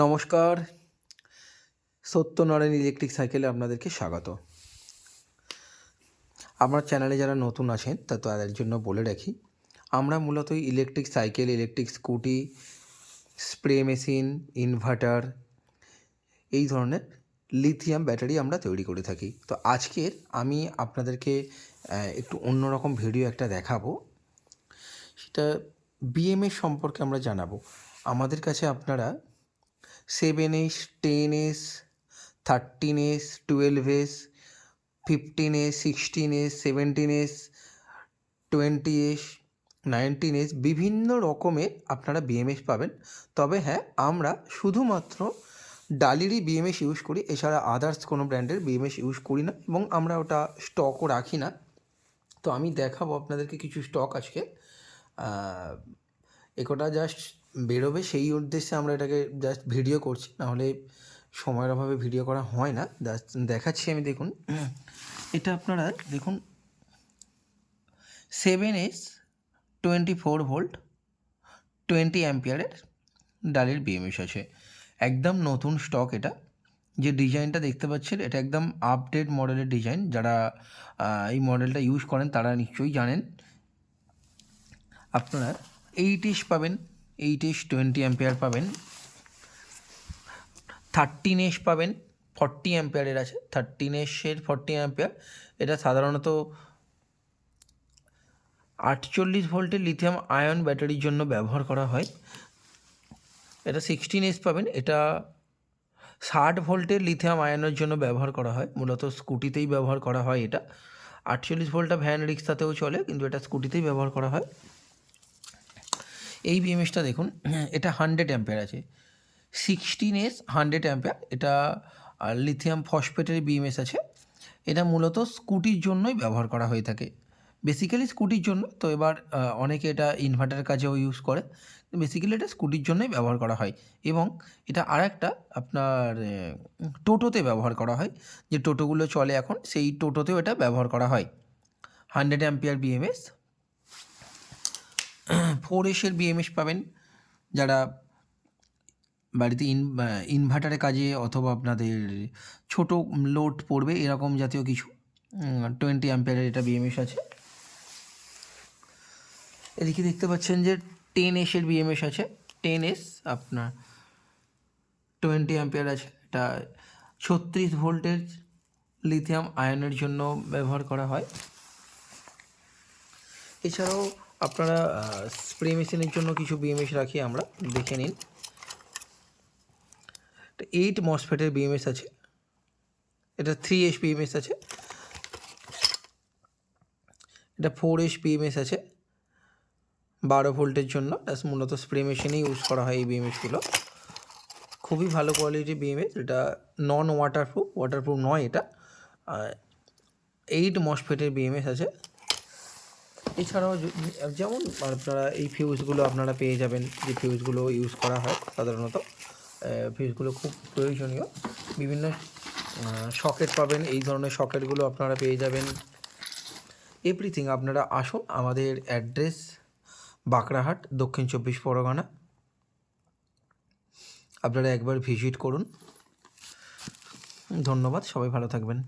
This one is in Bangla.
নমস্কার। সত্যনারায়ণ ইলেকট্রিক সাইকেলে আপনাদেরকে স্বাগত। আমার চ্যানেলে যারা নতুন আছেন, তা তাদের জন্য বলে রাখি, আমরা মূলত electric cycle, electric scooty, spray machine, inverter, এই ধরনের লিথিয়াম ব্যাটারি আমরা তৈরি করে থাকি। তো আজকের আমি আপনাদেরকে একটু অন্যরকম ভিডিও একটা দেখাবো। সেটা বিএমএস সম্পর্কে আমরা জানাব। আমাদের কাছে আপনারা seven S ten S thirteen S twelve S fifteen S sixteen S seventeen S twenty S nineteen S বিভিন্ন রকমের আপনারা বিএমএস পাবেন। তবে হ্যাঁ আমরা শুধুমাত্র ডালিরই বিএমএস ইউজ করি, এছাড়া আদার্স কোনো ব্র্যান্ডের বিএমএস ইউজ করি না এবং আমরা ওটা স্টকও রাখি না। তো আমি দেখাবো আপনাদেরকে কিছু স্টক আজকে। একটা জাস্ট বেরোবে সেই উদ্দেশ্যে আমরা এটাকে জাস্ট ভিডিও করছি, নাহলে সময়ের অভাবে ভিডিও করা হয় না। জাস্ট দেখাচ্ছি আমি, দেখুন। এটা আপনারা দেখুন seven S twenty four volt twenty অ্যাম্পিয়ারের ডালের বিএমএস আছে। একদম নতুন স্টক এটা। যে ডিজাইনটা দেখতে পাচ্ছেন, এটা একদম আপডেট মডেলের ডিজাইন যারা এই মডেলটা ইউজ করেন, তারা নিশ্চয়ই জানেন। আপনারা এইট ইস পাবেন। এইট ইস টোয়েন্টি অ্যাম্পিয়ার পাবেন। থার্টিন এস পাবেন ফর্টি অ্যাম্পিয়ারের আছে। থার্টিন এসের ফর্টি অ্যাম্পিয়ার এটা সাধারণত আটচল্লিশ ভোল্টের লিথিয়াম আয়ন ব্যাটারির জন্য ব্যবহার করা হয়। এটা সিক্সটিন এস পাবেন, এটা ষাট ভোল্টের লিথিয়াম আয়নের জন্য ব্যবহার করা হয়। মূলত স্কুটিতেই ব্যবহার করা হয় এটা। আটচল্লিশ ভোল্টটা ভ্যান রিক্সাতেও চলে, কিন্তু এটা স্কুটিতেই ব্যবহার করা হয়। এই বিএমএসটা দেখুন, এটা হান্ড্রেড অ্যাম্পেয়ার আছে। সিক্সটিন এস হান্ড্রেড অ্যাম্পেয়ার এটা লিথিয়াম ফসফেটের বিএমএস আছে। এটা মূলত স্কুটির জন্যই ব্যবহার করা হয়ে থাকে। বেসিক্যালি স্কুটির জন্য, তো এবার অনেকে এটা ইনভার্টার কাজেও ইউজ করে। বেসিক্যালি এটা স্কুটির জন্যই ব্যবহার করা হয়। এবং এটা আর একটা আপনার টোটোতে ব্যবহার করা হয়। যে টোটোগুলো চলে এখন, সেই টোটোতেও এটা ব্যবহার করা হয়। হান্ড্রেড অ্যাম্পিয়ার বিএমএস ফোর এসের বিএমএস পাবেন, যারা বাড়িতে ইন ইনভার্টারের কাজে অথবা আপনাদের ছোট লোড পড়বে, এরকম জাতীয় কিছু টোয়েন্টি অ্যাম্পিয়ারের এটা বিএমএস আছে। এদিকে দেখতে পাচ্ছেন যে টেন এসের বিএমএস আছে। টেন এস আপনার টোয়েন্টি অ্যাম্পিয়ার আছে। এটা ছত্রিশ ভোল্টের লিথিয়াম আয়নের জন্য ব্যবহার করা হয়। এছাড়াও আপনারা স্প্রে মেশিনের জন্য কিছু বিএমএস রাখি, আমরা দেখে নিন। এইট মসফেটের বিএমএস আছে। এটা থ্রি এস বিএমএস আছে। এটা ফোর এস বিএমএস আছে। বারো ভোল্টের জন্য মূলত স্প্রে মেশিনে ইউজ করা হয় এই বিএমএসগুলো খুবই ভালো কোয়ালিটির বিএমএস এটা নন ওয়াটারপ্রুফ ওয়াটারপ্রুফ নয় এটা। এইট মসফেটের বিএমএস আছে। এছাড়াও যেমন আপনারা এই ফিউজগুলো আপনারা পেয়ে যাবেন, যে ফিউজগুলো ইউজ করা হয় সাধারণত ফিউজগুলো খুব প্রয়োজনীয়। বিভিন্ন সকেট পাবেন, এই ধরনের সকেটগুলো আপনারা পেয়ে যাবেন। এভরিথিং আপনারা আসুন আমাদের অ্যাড্রেস বাঁকড়াহাট, দক্ষিণ চব্বিশ পরগনা। আপনারা একবার ভিজিট করুন। ধন্যবাদ, সবাই ভালো থাকবেন।